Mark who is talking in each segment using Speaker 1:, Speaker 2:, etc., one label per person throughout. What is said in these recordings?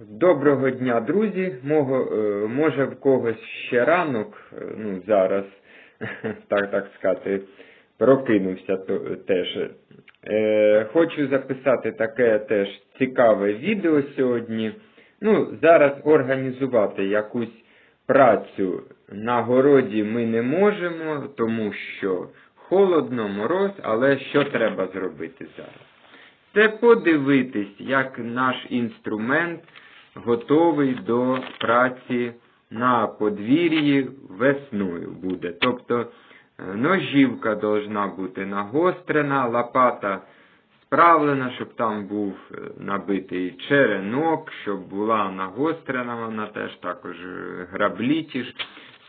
Speaker 1: Доброго дня, друзі. Е, може в когось ще ранок, е, ну зараз, так так сказати, прокинувся теж. Е, хочу записати таке теж цікаве відео сьогодні. Ну, зараз організувати якусь працю на городі ми не можемо, тому що холодно, мороз, але що треба зробити зараз? Це подивитись, як наш інструмент готовий до праці на подвір'ї весною буде. Тобто е, ножівка должна бути нагострена, лопата справлена, щоб там був е, набитий черенок, щоб була нагострена вона теж також е, граблі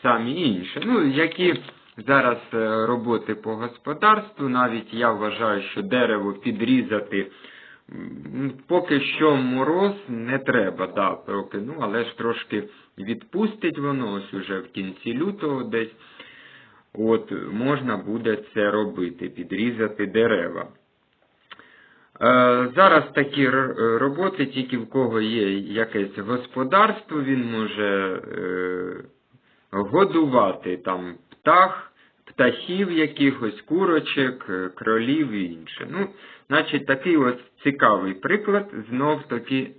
Speaker 1: самі інше. Ну, які зараз роботи по господарству, навіть я вважаю, що дерево підрізати Поки що мороз не треба, да, поки, ну, але ж трошки відпустить воно, ось уже в кінці лютого десь. От, можна буде це робити, підрізати дерева. Е, зараз такі роботи, тільки в кого є якесь господарство, він може е, годувати там птах, птахів якихось, курочок, е, кролів і інше. Ну, значить, такий ось цікавий приклад. Знов таки,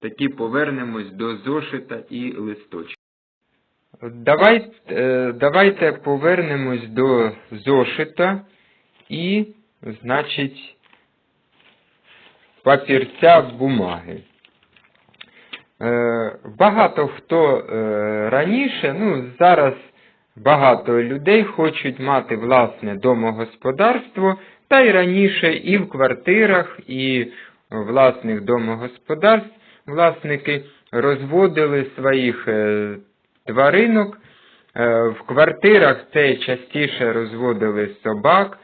Speaker 1: таки повернемось до зошита і листочка. Давай, е, давайте повернемось до зошита і, значить, папірця бумаги. Е, Багато хто е, раніше, ну зараз багато людей хочуть мати власне домогосподарство, та й раніше і в квартирах, і власних домогосподарств власники розводили своїх е, тваринок. Е, В квартирах це частіше розводили собак,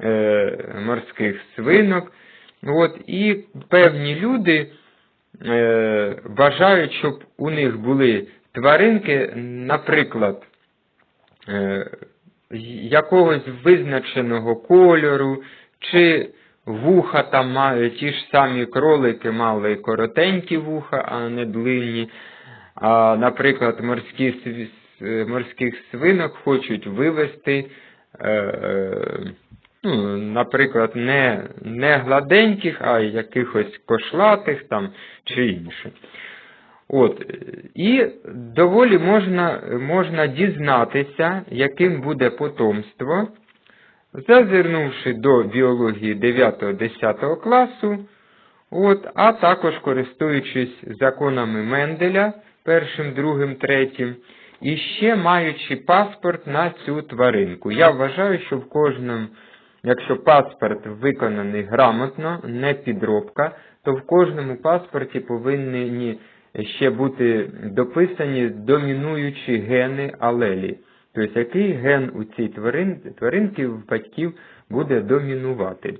Speaker 1: е, морських свинок. От, і певні люди бажають, щоб у них були тваринки, наприклад, якогось визначеного кольору, чи вуха там мають, ті ж самі кролики мали коротенькі вуха, а не длинні. А, наприклад, морські, морських свинок хочуть вивести, е, е, ну, наприклад, не, не гладеньких, а якихось кошлатих там чи інше. От, і доволі можна, можна дізнатися, яким буде потомство, зазирнувши до біології 9-10 класу, от, а також користуючись законами Менделя, першим, другим, третім, і ще маючи паспорт на цю тваринку. Я вважаю, що в кожному, якщо паспорт виконаний грамотно, не підробка, то в кожному паспорті повинні ще бути дописані домінуючі гени алелі. Тобто, який ген у цій тварин, тваринки в батьків буде домінувати.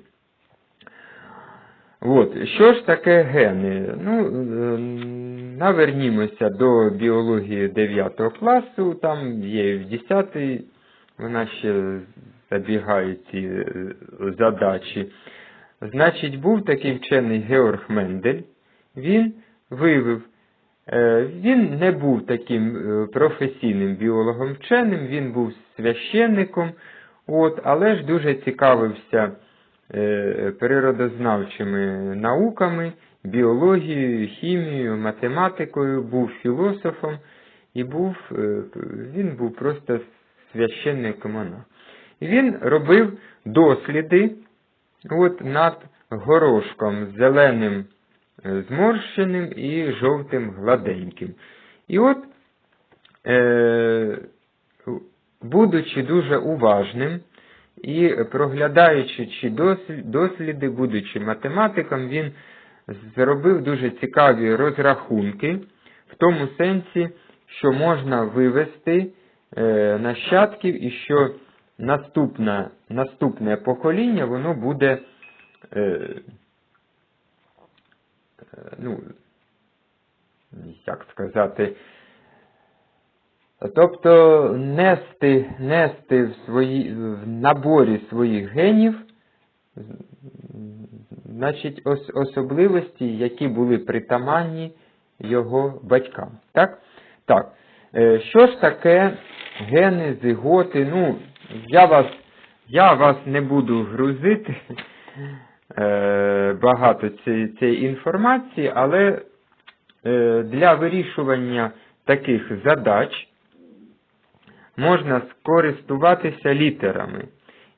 Speaker 1: От, що ж таке гени? Ну, е, навернімося до біології 9 класу, там є в 10 вона ще забігає ці е, задачі. Значить, був такий вчений Георг Мендель, він виявив, він не був таким е, професійним біологом вченим, він був священником, от, але ж дуже цікавився е, природознавчими науками, біологією, хімією, математикою, був філософом і був, е, він був просто священником монах. Він робив досліди от, над горошком зеленим е, зморщеним і жовтим гладеньким. І от, е, будучи дуже уважним і проглядаючи чи досліди, будучи математиком, він зробив дуже цікаві розрахунки в тому сенсі, що можна вивести е, нащадків і що наступне, наступне покоління воно буде е, е, ну, як сказати, тобто нести, нести в, свої, в наборі своїх генів значить, ос, особливості, які були притаманні його батькам. Так? Так. Е, Що ж таке гени, зиготи? Ну, я вас, я вас не буду грузити багато цієї, інформації, але е, для вирішування таких задач можна скористуватися літерами.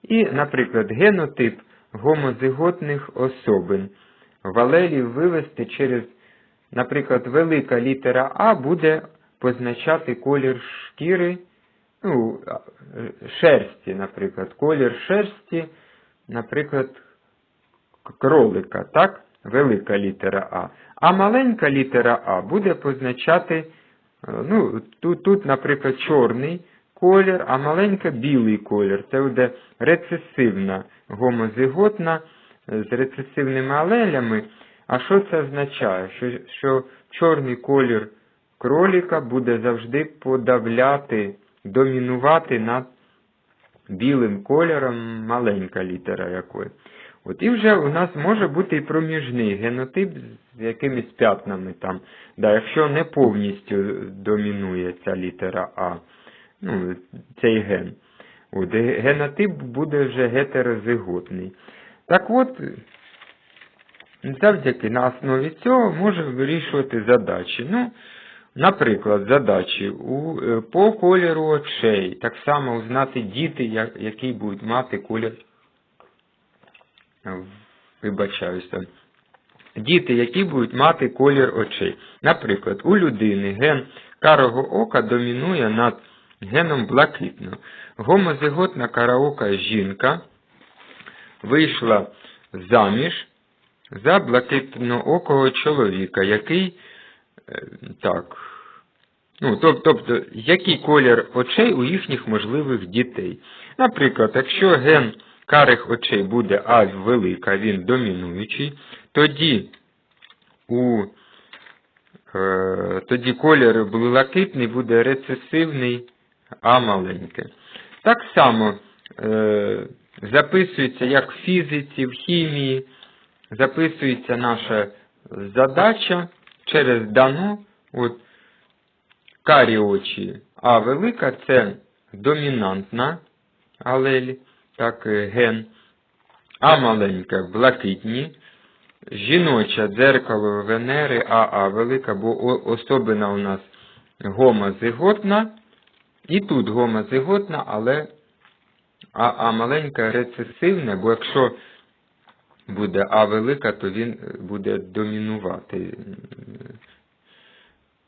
Speaker 1: І, наприклад, генотип гомозиготних особин в вивести через, наприклад, велика літера А буде позначати колір шкіри, ну, е, шерсті, наприклад, колір шерсті, наприклад, кролика, так? Велика літера А. А маленька літера А буде позначати, е, ну, тут, тут наприклад, чорний колір, а маленька білий колір. Це буде рецесивна гомозиготна е, з рецесивними алелями. А що це означає? Що, що чорний колір кроліка буде завжди подавляти, домінувати над білим кольором маленька літера якої. От і вже у нас може бути і проміжний генотип з якимись п'ятнами там, да, якщо не повністю домінує ця літера А, ну, цей ген. От, генотип буде вже гетерозиготний. Так от, завдяки на основі цього можемо вирішувати задачі. Ну, Наприклад, задачі у, е, по кольору очей. Так само узнати діти, я- які будуть мати колір. Вибачаюся. Діти, які будуть мати колір очей. Наприклад, у людини ген карого ока домінує над геном блакитного. Гомозиготна караока жінка вийшла заміж за блакитноокого чоловіка, який Е, Так. Ну, тобто, який колір очей у їхніх можливих дітей. Наприклад, якщо ген карих очей буде А велика, він домінуючий, тоді у е, тоді колір блакитний буде рецесивний А маленьке. Так само е, записується як в фізиці, в хімії, записується наша задача через дано, от карі очі, а велика це домінантна алель, так, е, ген, а маленька блакитні, жіноча дзеркало Венери, АА велика, бо особина у нас гомозиготна, і тут гомозиготна, але АА маленька рецесивна, бо якщо буде А велика, то він е, буде домінувати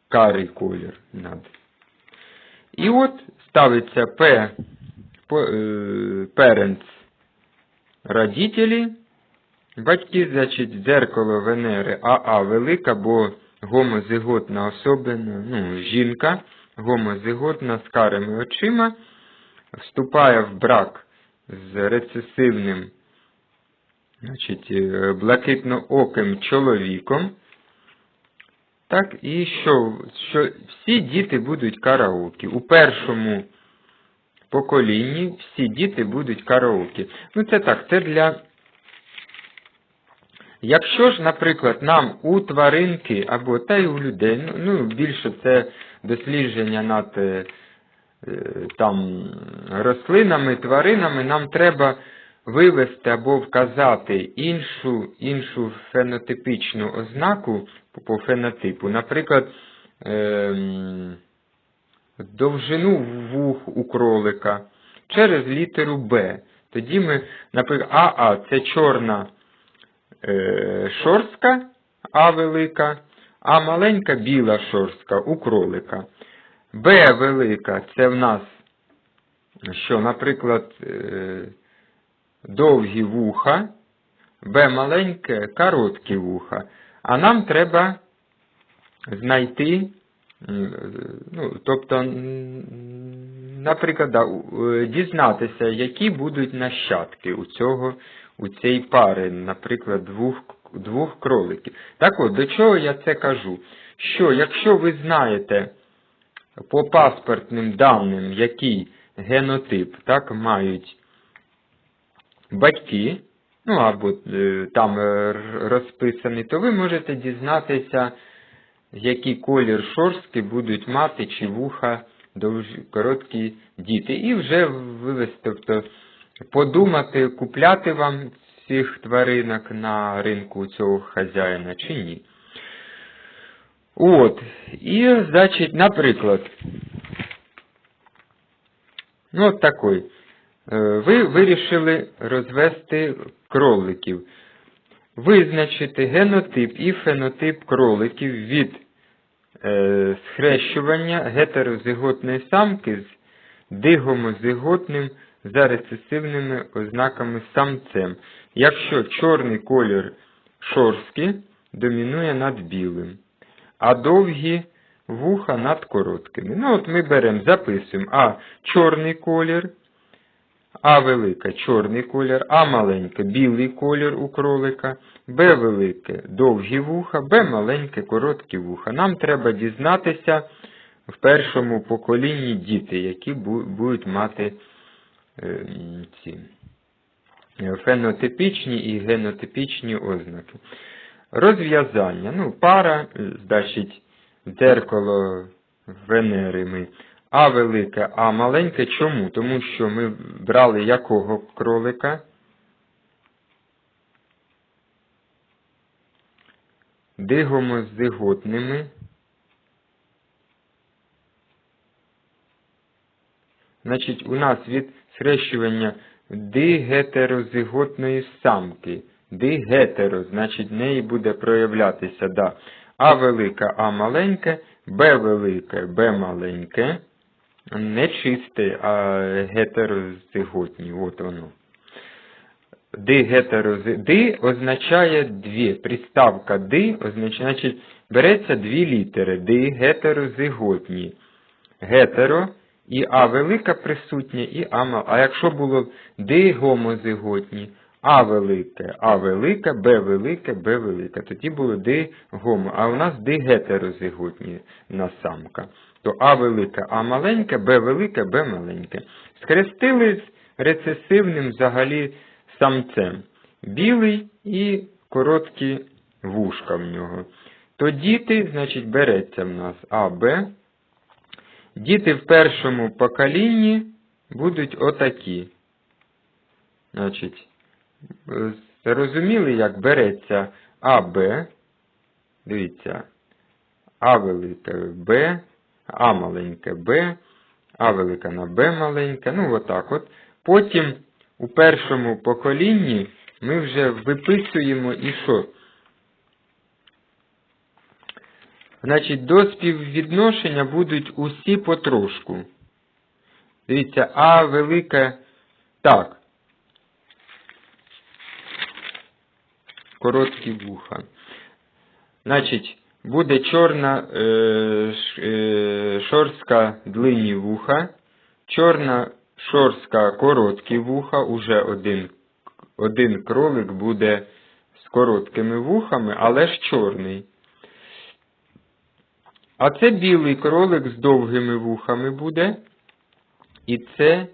Speaker 1: карий колір над. І от ставиться П parents родителі, батьки, значить, дзеркало Венери АА велика, бо гомозиготна особина, ну, жінка, гомозиготна з карими очима, вступає в брак з рецесивним значить, е, блакитнооким чоловіком. Так, і що, що всі діти будуть караоке. У першому поколінні всі діти будуть караоке. Ну, це так, це для. Якщо ж, наприклад, нам у тваринки або та й у людей, ну, ну більше це дослідження над е, е, там рослинами, тваринами, нам треба вивести або вказати іншу, іншу фенотипічну ознаку по- фенотипу. Наприклад, ем, довжину вух у кролика через літеру Б. Тоді ми, наприклад, АА це чорна е, шорстка, А велика, а маленька біла шорстка у кролика. Б велика це в нас, що, наприклад, е, довгі вуха, Б маленьке короткі вуха. А нам треба знайти, ну, тобто, наприклад, да, е, дізнатися, які будуть нащадки у цього, у цієї пари, наприклад, двох, двох кроликів. Так от, до чого я це кажу? Що якщо ви знаєте по паспортним даним, який генотип так, мають батьки, ну або е, там е, розписані, то ви можете дізнатися який колір шорстки будуть мати чи вуха довж... короткі діти. І вже вивести, тобто подумати, купляти вам цих тваринок на ринку цього хазяїна чи ні. От. І, значить, наприклад, ну от такий. Е, Ви вирішили розвести кроликів. Визначити генотип і фенотип кроликів від схрещування гетерозиготної самки з дигомозиготним за рецесивними ознаками самцем, якщо чорний колір шорстки домінує над білим, а довгі вуха над короткими. Ну, от ми беремо, записуємо А чорний колір. А велика чорний колір, А маленьке білий колір у кролика, Б велике довгі вуха, Б маленьке короткі вуха. Нам треба дізнатися в першому поколінні діти, які будуть мати е, ці фенотипічні і генотипічні ознаки. Розв'язання. Ну, пара, значить, дзеркало Венери ми а велике, А маленьке. Чому? Тому що ми брали якого кролика? Дигомозиготними. Значить, у нас від схрещування дигетерозиготної самки. Дигетеро, значить, в неї буде проявлятися да, А велике, А маленьке, Б велике, Б маленьке не чисте, а гетерозиготні. От воно. Ди гетерози... Ди означає дві. Приставка ди означає, значить, береться дві літери. Ди гетерозиготні. Гетеро і А велика присутня, і А мала. А якщо було ди гомозиготні, А велике, А велика, Б велике, Б велике. Тоді було ди гомо. А у нас ди гетерозиготні на самка то А велике, А маленьке, Б велике, Б маленьке. Схрестили з рецесивним взагалі самцем. Білий і короткі вушка в нього. То діти, значить, береться в нас А, Б. Діти в першому поколінні будуть отакі. Значить, зрозуміли, як береться А, Б. Дивіться, А велике Б, а маленьке Б, А велика на Б маленьке. Ну, отак от. Потім у першому поколінні ми вже виписуємо і що? Значить, до співвідношення будуть усі потрошку. Дивіться, А велике. Так. Короткі вуха. Значить, буде чорна е, е, шорстка длинні вуха, чорна шорстка короткі вуха, уже один, один кролик буде з короткими вухами, але ж чорний. А це білий кролик з довгими вухами буде. І це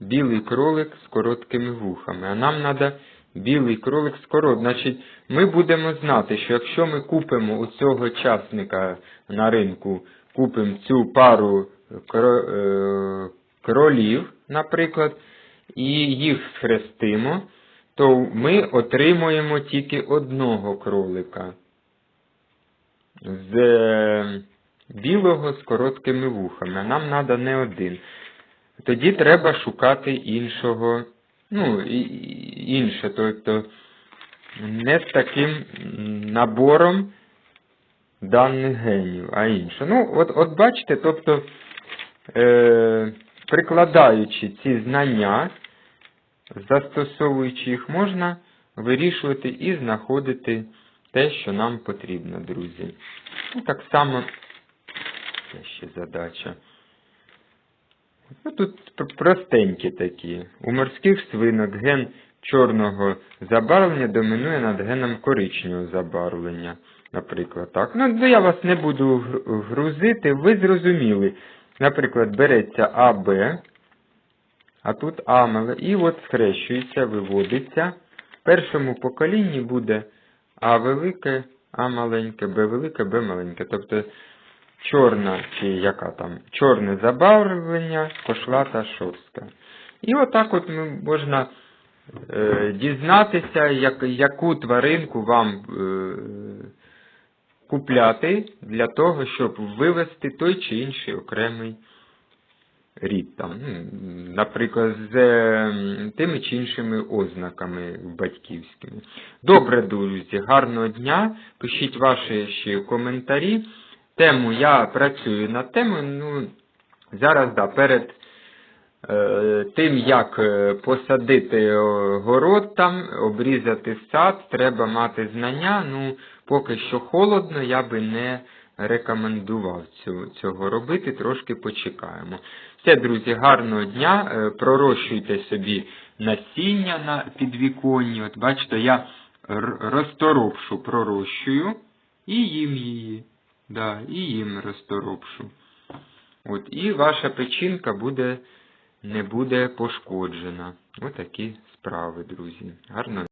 Speaker 1: білий кролик з короткими вухами. А нам треба білий кролик з корот. Значить, ми будемо знати, що якщо ми купимо у цього часника на ринку, купимо цю пару е, кролів, наприклад, і їх схрестимо, то ми отримуємо тільки одного кролика з е, білого з короткими вухами. Нам треба не один. Тоді треба шукати іншого ну, і інше, тобто не з таким набором даних генів, а інше. Ну, от от бачите, тобто, е, прикладаючи ці знання, застосовуючи їх, можна вирішувати і знаходити те, що нам потрібно, друзі. Ну, Так само, це ще задача. Ну, Тут простенькі такі. У морських свинок ген чорного забарвлення домінує над геном коричневого забарвлення, наприклад. так. Ну, Я вас не буду грузити, ви зрозуміли. Наприклад, береться АБ, а тут А, і от схрещується, виводиться. В першому поколінні буде А велике, А маленьке, Б велике, Б маленьке. Тобто чорна чи яка там, чорне забарвлення, кошлата шорстка. І отак от можна е, дізнатися, як, яку тваринку вам е, купляти для того, щоб вивести той чи інший окремий рід. Там, ну, наприклад, з е, тими чи іншими ознаками батьківськими. Добре, друзі, гарного дня. Пишіть ваші ще коментарі. Тему я працюю над темою. Ну, зараз, да, перед е, тим, як е, посадити е, город там, обрізати сад, треба мати знання. Ну, поки що холодно, я би не рекомендував цього, цього робити, трошки почекаємо. Все, друзі, гарного дня. Е, Пророщуйте собі насіння на підвіконні. От бачите, я розторопшу пророщую і їм її. Да, і їм розторопшу. От, і ваша печінка буде, не буде пошкоджена. Отакі справи, друзі. Гарно.